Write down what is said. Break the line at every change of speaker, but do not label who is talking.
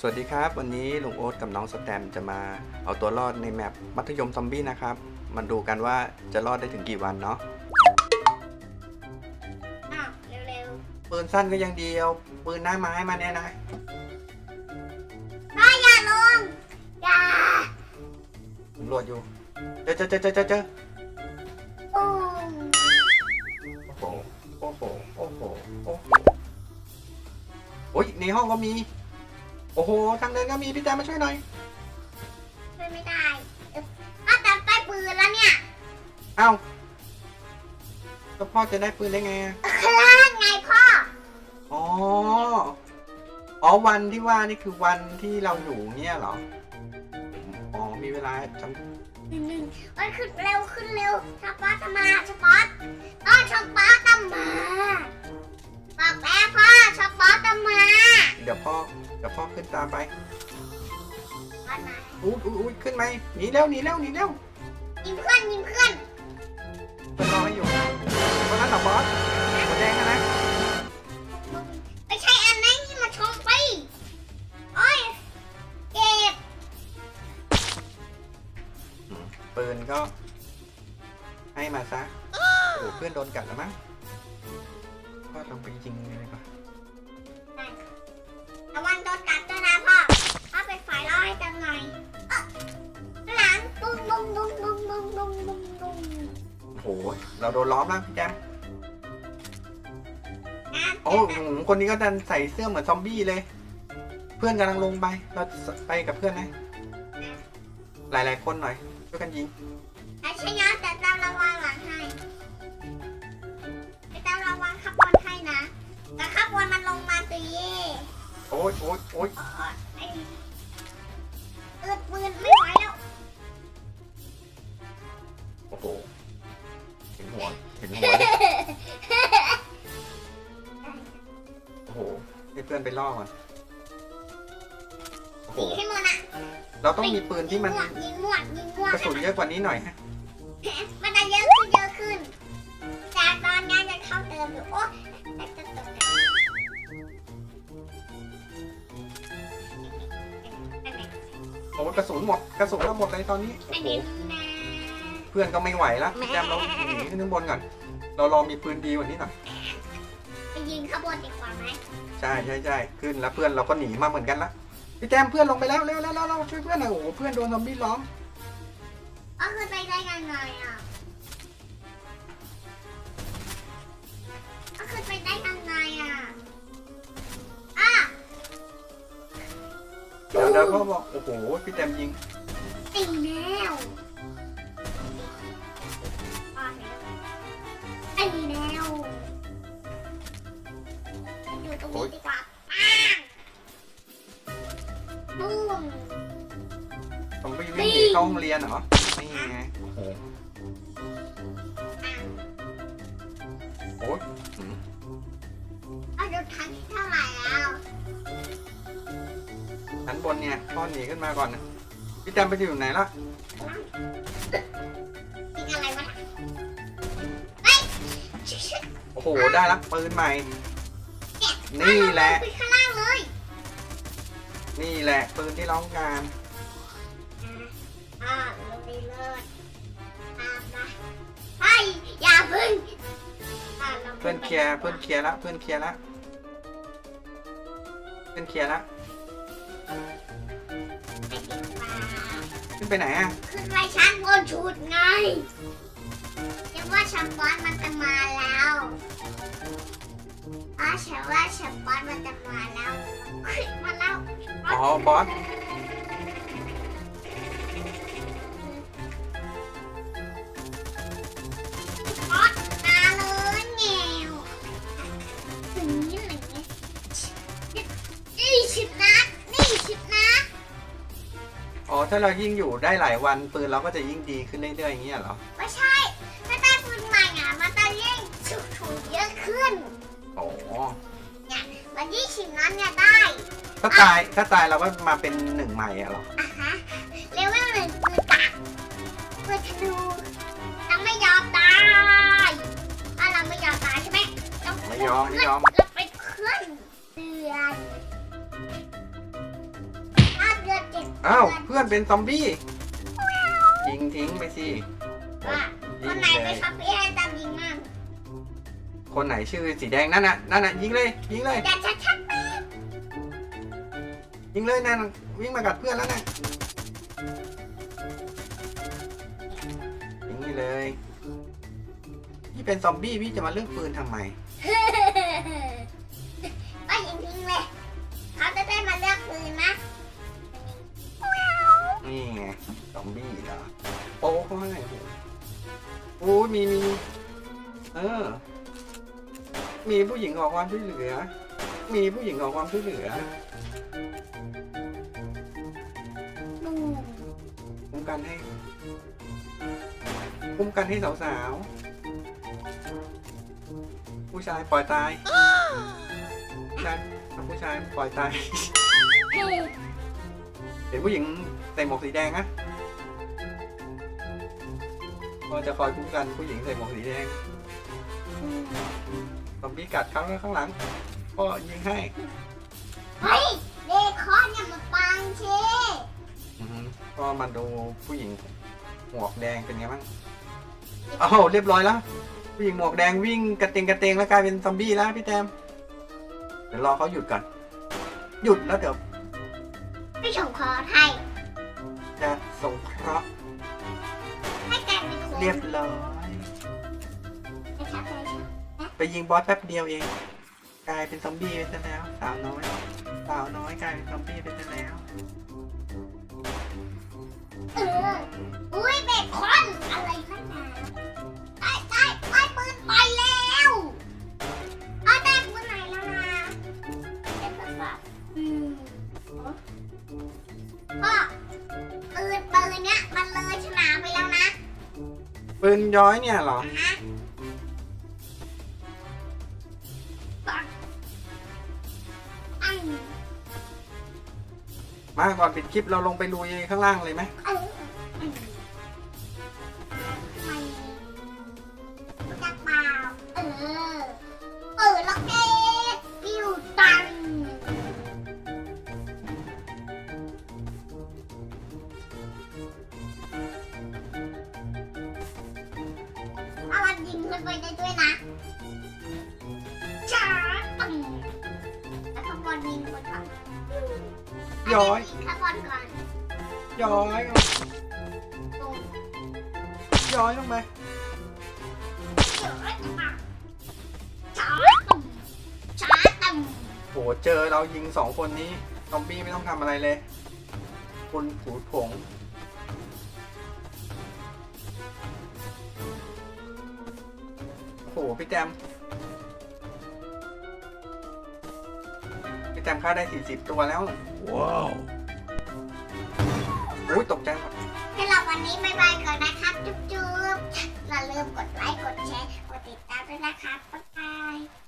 สวัสดีครับ วันนี้ลุงโอ๊ตกับน้องสแตมจะมาเอาตัวรอดในแมปมัธยมซอมบี้นะครับมาดูกันว่าจะรอดได้ถึงกี่วันเนาะ
อ้าวเร็ว
ปืนสั้นก็ยังดีเอาปืนหน้าไม้มาเนี่ยนะ
ๆพ่ออย่าลงอย่า
ตำรวจอยู่เจอเจอเจอเจอเจอเจอ
ปุ้ม
โอ้โหโอ้โหโอ้โหโอ้โหโอ้ยในห้องก็มี โอ้โห ทางเดินก็มีพี่แจมมาช่วยหน่อย
ช่วยไม่ได้เอ้ยพ่อจับใต้ปืนแล้วเนี่ย
เอ้าแล้วพ่อจะได้ปืนได้ไงอะ
ข้างล่างไงพ่อ
อ๋อ อ๋อวันที่ว่านี่คือวันที่เราอยู่เนี่ยเหรอ อ๋อ มีเวลาจำ
หนึ่งหนึ่งมันขึ้นเร็วขึ้นเร็วชาปอตมาชาปอตต้อนชาปอตมา บอกแล้วพ่อชาปอตมา
เดี๋ยวพ่อเดี๋ยวพ่อขึ้นตามไป
พ่อไหน
อุ้ยอุ้ยอุ้ยขึ้นไหมหนีเร็วหนีเร็วหนีเร็ว
ยิงเพื่อนยิงเพื่อน
เพื่อนรอให้อยู่วันนั้นเหรอบอสหัวแดงอะนะ
ไม่ใช่อันนั้นที่มาชมไปโอ้ยเจ็บ
อืมปืนก็ ให้มาซะโอ้โหเพื่อนโดนกัดแล้วมั้ง ก็ลองไปยิงเลยป่ะ
ระวังโดนกัดด้วยนะพ่อพ่อเป็นฝ่ายล่อให้จังหน่อยเอ้อข้างหลังตุ้มตุ้มตุ้มตุ้มตุ้มตุ้มตุ้มตุ้ม
โอ้โหเราโดนล้อมแล้วพี่แจม
งาน
โอ้โหคนนี้ก็ดันใส่เสื้อเหมือนซอมบี้เลย เพื่อนกำลังลงไป เราไปกับเพื่อนไหมหลายๆคนหน่อยช่วยกันยิง
ไอ้ชะยะแต่เราระวังหลังให้ไอ้เราระวังขับบอลให้ นะแต่ขับบอลมันลงมาตี
โอ๊ยโอ๊ยโอ๊ย
อ๋อไอ้อึดปืนไม่ไหวแล้ว
โอ้โหเห็นหัวเห็นหัวดิโอ้โหให้เพื่อนไปล่อมันโอ้โห
ตีให้หมดอะ
เราต้องมีปืนที่มัน
ยิงมั่วยิงมั่ว
กระสุนเยอะกว่านี้หน่อยฮะ
มันจะเยอะขึ้นเยอะขึ้นจากตอนนี้จะเข้าเติมอยู่โอ้ ก
ระสุนหมดกระสุนเราหมดเลยตอนนี้โอ้
อัน
โห
นี้นะ
เพื่อนก็ไม่ไหวแล้วพี่แจมเราหนีขึ้นข้างบนก่อนเรารอมีปืนดีกว่านี้หน่อย
ไปยิงขบวนดีกว่าไหม
ใช่ใช่ใช่ขึ้นแล้วเพื่อนเราก็หนีมาเหมือนกันละพี่แจมเพื่อนลงไปแล้วเร็วเร็วเร็วเร็วช่วยเพื่อนหน่อยโอ้โหเพื่อนโดนซอมบี้ล้อม
ก็คือไปได้ยังไงอะ
เดี๋ยวเดี๋ยวเขาบอกโอ้โหพี่แจมยิง
ตีแล้วอะตีแล้วอยู่ตรงนี้ดีกว่าปังปุ้ม
ซอมบี้วิ่งหนีเข้าห้องเรียนเหรอนี่ไงโอ้โหโอ้ยอืม
เอาดูทันเท่าไหร่แล้ว
ชั้นบนเนี่ยพ่อหนีขึ้นมาก่อนนะพี่แจมไปอยู่ไหนละ
ยิงอะไรวะเฮ้ยชิชิ
โอ้โหได้ละปืนใหม่ นี่แหละ
ไปข้างล่างเลย
นี่แหละปืนที่ร้องการ
อ่าลงไปเลยตามนะเฮ้ยอย่าพึ่งอ่ารา
เพื่อนเคลียร์เพื่อนเคลียร์ละเพื่อนเคลียร์ละเพื่อนเคลียร์ละ
ไปดีกว่า
ขึ้นไปไหนอะ
ขึ้นไปชั้นบนชุดไงยังว่าแชมปอนมันจะมาแล้วอาฉันว่าแชมปอนมันจะมาแล้วขึ้นมาแล้ว
อ๋อบอส
อ๋
อถ้าเรายิ่งอยู่ได้หลายวันปืนเราก็จะยิ่งดีขึ้นเรื่อยๆอย่างเงี้ยเหรอ
ไม่ใช่ถ้าได้ปืนใหม่อะมันจะยิ่งฉุกถูกเยอะขึ้น
โอ้
วันยี่สิบนั้นเนี่ยได้
ถ้าตายถ้าตายเราก็มาเป็นหนึ่งใหม่อะเหรอ
อะฮะเลเวลหนึ่งปืนกักปืนธนูยังไม่ยอมตายถ้าเราไม่ยอมตายใช่ไหมต้อง
ไม่ยอมไม่ยอม
เรา อ้า
ว
เพื่
เพื่อนเป็นซอมบี้ยิงทิ้งไปสิ
ว่าคนไหนเป็นซอมบี้ให้ตามยิงมั่ง
คนไหนชื่อสีแดงนั่นน่ะนั่นน่ะยิงเลยยิงเลย
อย่าชักชักไป
ยิงเลยนั่นวิ่งมากัดเพื่อนแล้วนะยิงนี่เลยพี่เป็นซอมบี้พี่จะมาเลือกปืนทำไม
นี่
ไงซอมบี้เหรอโอ้เขาให้โอ้โหโอ้ยมีมีเออ มีผู้หญิงขอความช่วยเหลือ มีผู้หญิงขอความช่วยเหลือ
ดู
คุ้มกันให้คุ้มกันให้สาวๆ ผู้ชายปล่อยตายผู้ชายผู้ชายปล่อยตาย
เฮ้ย
เห็นผู้หญิงใส่หมวกสีแดงนะก็จะคอยคุ้มกันผู้หญิงใส่หมวกสีแดงซอมบี้กัดเขาแล้วข้างหลัง ก็ยิงให้
เฮ้ยเดคอนอย่ามาปังเช
อือฮึก็มาดูผู้หญิงหมวกแดงเป็นไงบ้างอ้าวเรียบร้อยแล้ว ผู้หญิงหมวกแดงวิ่งกระเตงกระเตงแล้วกลายเป็นซอมบี้แล้วพี่แตมเดี๋ยวรอเขาหยุดก่อน หยุดแล้วเดี๋ยว
ไม่ส่งคอให้
จะ ส่งเคราะห์
ให้กลายเป็นคน
เรียบร้อย
ไม่ชักเลยชัก
ไปยิงบอสแป๊บเดียวเอง กลายเป็นซอมบี้ไปซะแล้วสาวน้อยสาวน้อยกลายเป็นซอมบี้ไปซะแล้ว
เออ อุ้ยเบคอนอะไร ปืนย้
อยเนี่ยเหรอ
ฮะอัน
มาก่อนปิดคลิปเราลงไปลุยข้างล่างเลยไหม
เอ ด้ด้วยนะจ้าตึงแล้วข้างบนยิงบนก่อน
ย้อย
ยิงข้างบนก่อน
ย้อย
ตรง
ย้อยลงไป
เดี๋ยวเราจะมาช้าตึงช้าตึง
โหเจอเรายิงสองคนนี้ซอมบี้ไม่ต้องทำอะไรเลยคุณผูผง หพี่แจมพี่แจมฆ่าได้ 40 ตัวแล้ว ว้าวอุ้ยตกใจหมด
สำหรับวันนี้บ๊ายบายก่อนนะครับ จุ๊บๆอย่าลืมกดไลค์ กดแชร์ กดติดตามด้วยนะครับบ๊าย